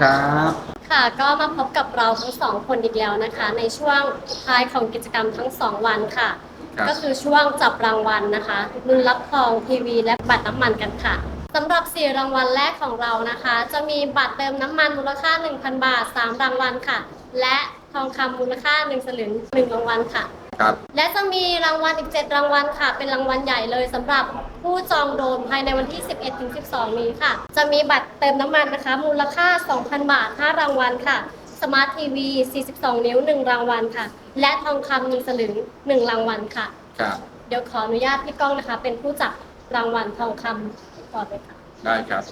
ครับ ค่ะก็มาพบกับเราทั้งสองคนอีกแล้วนะคะ ในช่วงท้ายของกิจกรรมทั้งสองวันค่ะ ครับ ก็คือช่วงจับรางวัลนะคะลุ้นรับทองทีวีและบัตรน้ำมันกันค่ะสำหรับ 4 รางวัลแรกของเรานะคะ จะมีบัตรเติมน้ำมันมูลค่า 1,000 บาท 3 รางวัลค่ะ และทองคำมูลค่า 1 สลึง 1 รางวัลค่ะ ครับ และจะมีรางวัลอีก 7 รางวัลค่ะ เป็นรางวัลใหญ่เลยสำหรับผู้จองโดมภายในวันที่ 11ถึง12 นี้ค่ะ จะมีบัตรเติมน้ำมันนะคะ มูลค่า 2,000 บาท 5 รางวัลค่ะ สมาร์ททีวี 42 นิ้ว 1 รางวัลค่ะ และทองคำ1สลึง 1 รางวัลค่ะ ครับ เดี๋ยวขออนุญาตพี่ก้องนะคะ เป็นผู้จับรางวัลทองคำก่อนเลยค่ะ ได้ครับ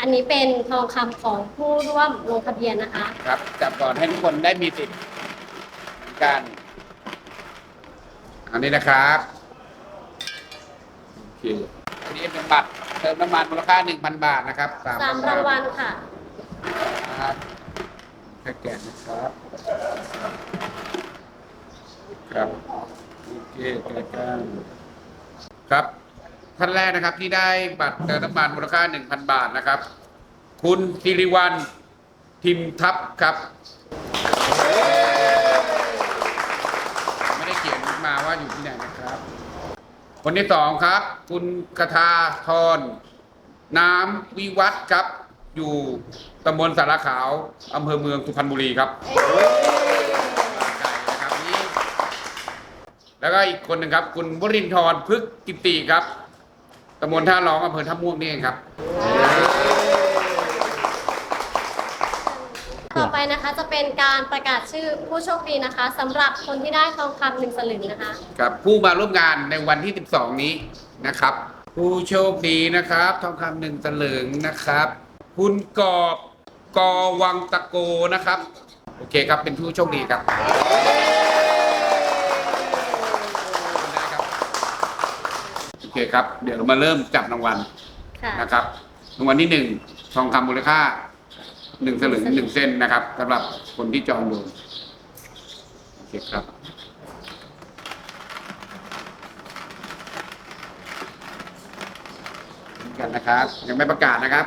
อันนี้เป็นทองคำของผู้ร่วมลงทะเบียนนะคะ ครับจับก่อนให้ทุกคนได้มีสิทธิ์เหมือนกัน อันนี้นะครับโอเคอันนี้เป็นบัตรเติมน้ำมันมูลค่า1,000บาทนะครับสามรางวัลค่ะครับแค่แกะนะครับครับโอเคแกะกันครับท่านแรกนะครับที่ได้บัตรเติมน้ำมันมูลค่า1,000บาทนะครับ คุณสิริวัลทิมทัพครับ อยู่ที่ไหนนะครับ คนที่สองครับ คุณคทาธรน้ำวิวัฒน์ครับ อยู่ตำบลสารขาวอำเภอเมืองสุพรรณบุรีครับไก่นะครับนี่แล้วก็อีกคนหนึ่งครับ คุณวรินทร์พฤกษ์กิติครับตำบลท่าร้องอำเภอท่าม่วงนี่เองครับ ต่อไปนะคะจะเป็นการประกาศชื่อผู้โชคดีนะคะสำหรับคนที่ได้ทองคำหนึ่งสลึงนะคะ กับผู้มาร่วมงานในวันที่ 12 นี้นะครับ ผู้โชคดีนะครับ ทองคำหนึ่งตะลึงนะครับ คุณกอบกอวังตะโกนะครับ โอเคครับเป็นผู้โชคดีครับได้ครับโอเคครับ เดี๋ยวเรามาเริ่มจับรางวัลค่ะ นะครับรางวัลที่หนึ่งทองคำมูลค่า หนึ่งสลึงหนึ่งเส้นนะครับสำหรับคนที่จองดูโอเคครับกันนะครับ ยังไม่ประกาศนะครับ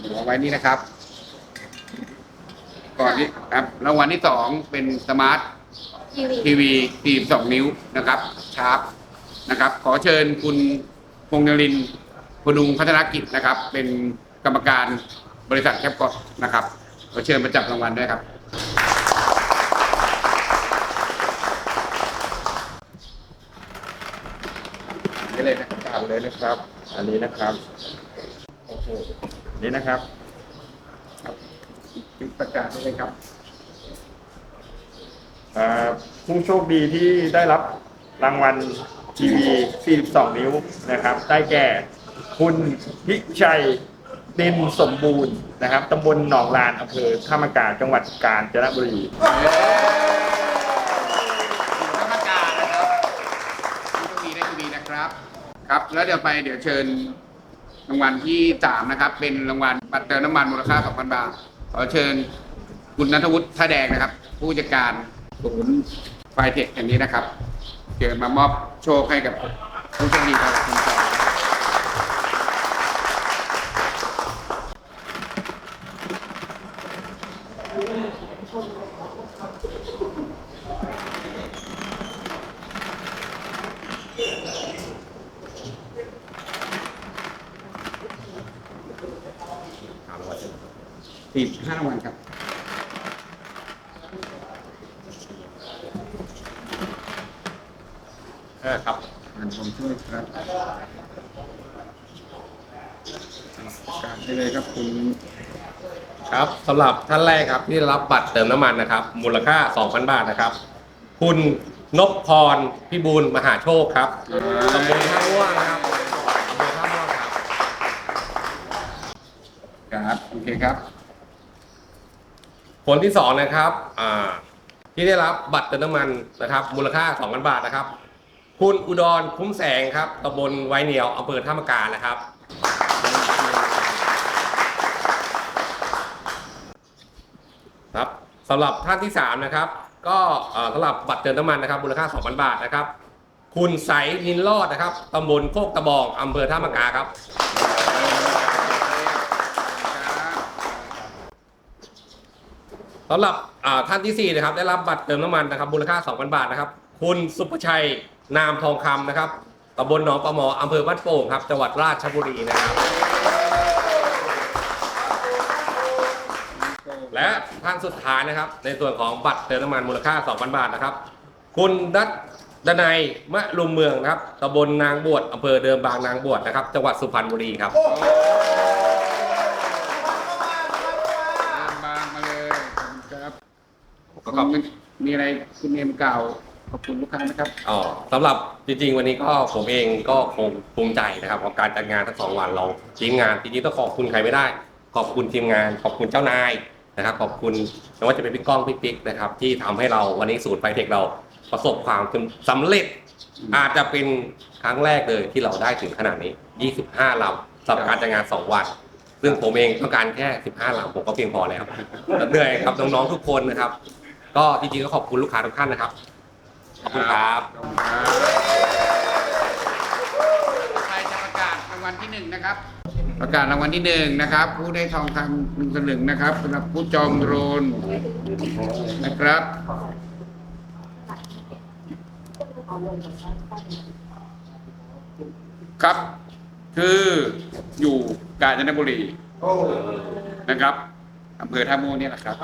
เดี๋ยวเอาไว้นี่นะครับ ก่อนที่ครับรางวัลที่สองเป็นสมาร์ททีวีทีวี42นิ้วนะครับชาร์ปนะครับ ขอเชิญคุณพงษ์นรินทร์พนุงพัฒนกิจนะครับ เป็นกรรมการ บริษัทแคปกอดนะครับขอเชิญมาจับรางวัลด้วยครับ นี่เลยนะครับเลยนะครับ อันนี้นะครับโอ้โหนี่นะครับครับประกาศด้เลยครับอ่อผู้โชคดีที่ได้รับรางวัลทีวี 42 นิ้วนะครับ ได้แก่ คุณพิชัย ดินสมบูรณ์นะครับตำบลหนองลานอำเภอท่ามกาจังหวัดกาญจนบุรีกรรมกานะครับผู้โชคดีได้ทีวีนะครับ ครับ แล้วเดี๋ยวไปเดี๋ยวเชิญรางวัลที่สามนะครับ เป็นรางวัลบัตรเติมน้ำมันมูลค่า2,000บาทขอเชิญคุณนัทวุฒิท่าแดงนะครับ ผู้จัดการศูนย์ไฟเทคอย่างนี้นะครับเชิญมามอบโชคให้กับผู้โชคดีครับ สี่ห้ารางวัลครับ เออครับงานผมช่วยครับ การได้เลยครับคุณ ครับสำหรับท่านแรกครับที่ได้รับบัตรเติมน้ำมันนะครับ มูลค่า 2,000 บาทนะครับ คุณนพพรพิบูลมหาโชคครับตำบลท่าม่วงนะครับอำเภอท่าม่วงครับครับโอเคครับ คนที่สองนะครับอ่าที่ได้รับบัตรเติมน้ำมันนะครับ มูลค่า 2,000 บาทนะครับ คุณอุดรคุ้มแสงครับตำบลไวเหนียวอำเภอท่ามะกานะครับ ครับ สำหรับท่านที่สามนะครับ ก็สำหรับบัตรเติมน้ำมันนะครับมูลค่า 2,000 บาทนะครับ คุณใสนินรอดนะครับตำบลโคกตะบองอำเภอท่ามะกาครับ สำหรับท่านที่ 4 นะครับ ได้รับบัตรเติมน้ำมันนะครับมูลค่า 2,000 บาทนะครับ คุณสุภชัยนามทองคำนะครับตำบลหนองปลาหมออำเภอบ้านโป่งครับ จังหวัดราชบุรีนะครับ และท่านสุดท้ายนะครับ ในส่วนของบัตรเติมน้ำมันมูลค่า 2,000 บาทนะครับ คุณนัทดนัยมะลุมเมืองนะครับตำบลนางบวชอำเภอเดิมบางนางบวชนะครับ จังหวัดสุพรรณบุรีครับเดินบางมาเลยขอบคุณครับก็ขอบคุณ มีอะไรคุณเนมกล่าวขอบคุณลูกค้านะครับ อ๋อสำหรับจริงๆ วันนี้ก็ผมเองก็คงภูมิใจนะครับกับการจัดงานทั้งสองวันเราทีมงานจริงๆต้องขอบคุณใครไม่ได้ ขอบคุณทีมงาน ขอบคุณเจ้านาย นะครับขอบคุณไม่ว่าจะเป็นพี่ก้องพี่ปิ๊กนะครับ ที่ทำให้เราวันนี้ศูนย์ไฟเทคเราประสบความสำเร็จ อาจจะเป็นครั้งแรกเลยที่เราได้ถึงขนาดนี้ 25ลำสำหรับการจัดงาน 2 วัน ซึ่งผมเองต้องการแค่ 15ลำผมก็เพียงพอแล้วแต่เหนื่อยครับน้องๆทุกคนนะครับ ก็จริงๆก็ขอบคุณลูกค้าทุกท่านนะครับขอบคุณครับขอบคุณครับใครจะประกาศรางวัลที่หนึ่งนะครับ ประกาศรางวัลที่หนึ่งนะครับ ผู้ได้ทองคำหนึ่งสลึงนะครับสำหรับผู้จองโดรนนะครับ ครับ คืออยู่กาญจนบุรีนะครับอำเภอท่าม่วงเนี่ยแหละครับ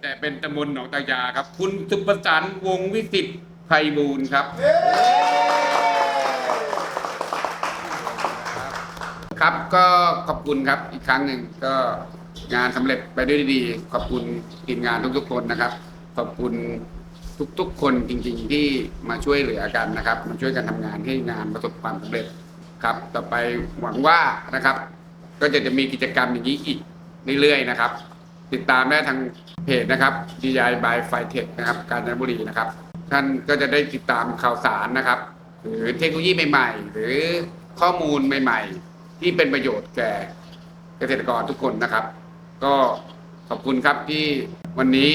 แต่เป็นตำบลหนองตายาครับ คุณสุประสันต์วงวิสิตไพบูลย์ครับ ครับก็ขอบคุณครับอีกครั้งหนึ่งก็งานสำเร็จไปด้วยดีขอบคุณทีมงานทุกๆคนนะครับ ขอบคุณทุกๆ คนจริงๆที่มาช่วยเหลือกันนะครับ มาช่วยกันทำงานให้งานประสบความสำเร็จครับ ต่อไปหวังว่านะครับ ก็จะจะมีกิจกรรมอย่างนี้อีกเรื่อยๆนะครับ ติดตามได้ทางเพจนะครับ DI by f i t e c h นะครับ กาญจนบุรีนะครับ ท่านก็จะได้ติดตามข่าวสารนะครับ หรือเทคโนโลยีใหม่ ๆ หรือข้อมูลใหม่ ๆ ที่เป็นประโยชน์แก่เกษตรกรทุกคนนะครับ ก็ขอบคุณครับที่วันนี้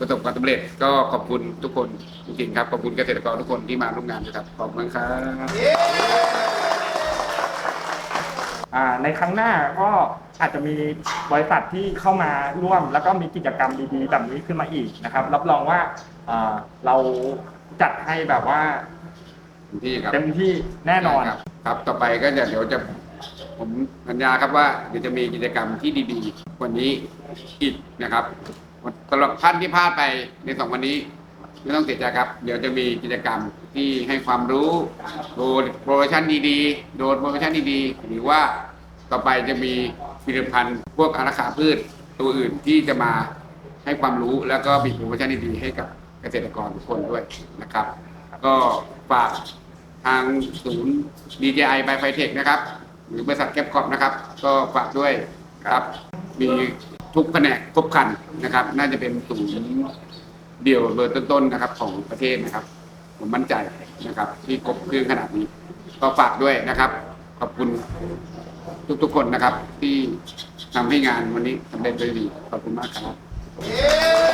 ประสบความสำเร็จก็ขอบคุณทุกคนจริงๆครับขอบคุณเกษตรกรทุกคนที่มาร่วมงานนะครับขอบคุณครับอ่าในครั้งหน้าก็อาจจะมีบริษัทที่เข้ามาร่วม แล้วก็มีกิจกรรมดีๆแบบนี้ขึ้นมาอีกนะครับ รับรองว่าอ่าเราจัดให้แบบว่าที่ครับเต็มที่แน่นอน ครับครับต่อไปก็จะเดี๋ยวจะ ผมสัญญาครับว่าเดี๋ยวจะมีกิจกรรมที่ดีๆว่านี้อีกนะครับสำหรับท่านที่พลาดไปในสองวันนี้ไม่ต้องเสียใจครับ เดี๋ยวจะมีกิจกรรมที่ให้ความรู้โดยโปรโมชั่นดีๆ โดยโปรโมชั่นดีๆ หรือว่าต่อไปจะมีผลิตภัณฑ์พวกอาราขาพืชตัวอื่นที่จะมาให้ความรู้แล้วก็มีโปรโมชั่นดีๆให้กับเกษตรกรทุกคนด้วยนะครับ ก็ฝากทางศูนย์ DJI by f i t e c h นะครับ หรือบริษัทแคปคอปนะครับ ก็ฝากด้วยครับมีทุกแผนกครบครันนะครับ น่าจะเป็นศูนย์เดียวเบอร์ต้นๆนะครับ ของประเทศนะครับ ผมมั่นใจนะครับ ที่ครบเครื่องขนาดนี้ ก็ฝากด้วยนะครับ ขอบคุณทุกๆคนนะครับ ที่ทำให้งานวันนี้สำเร็จด้วยดีขอบคุณมากครับ Yeah!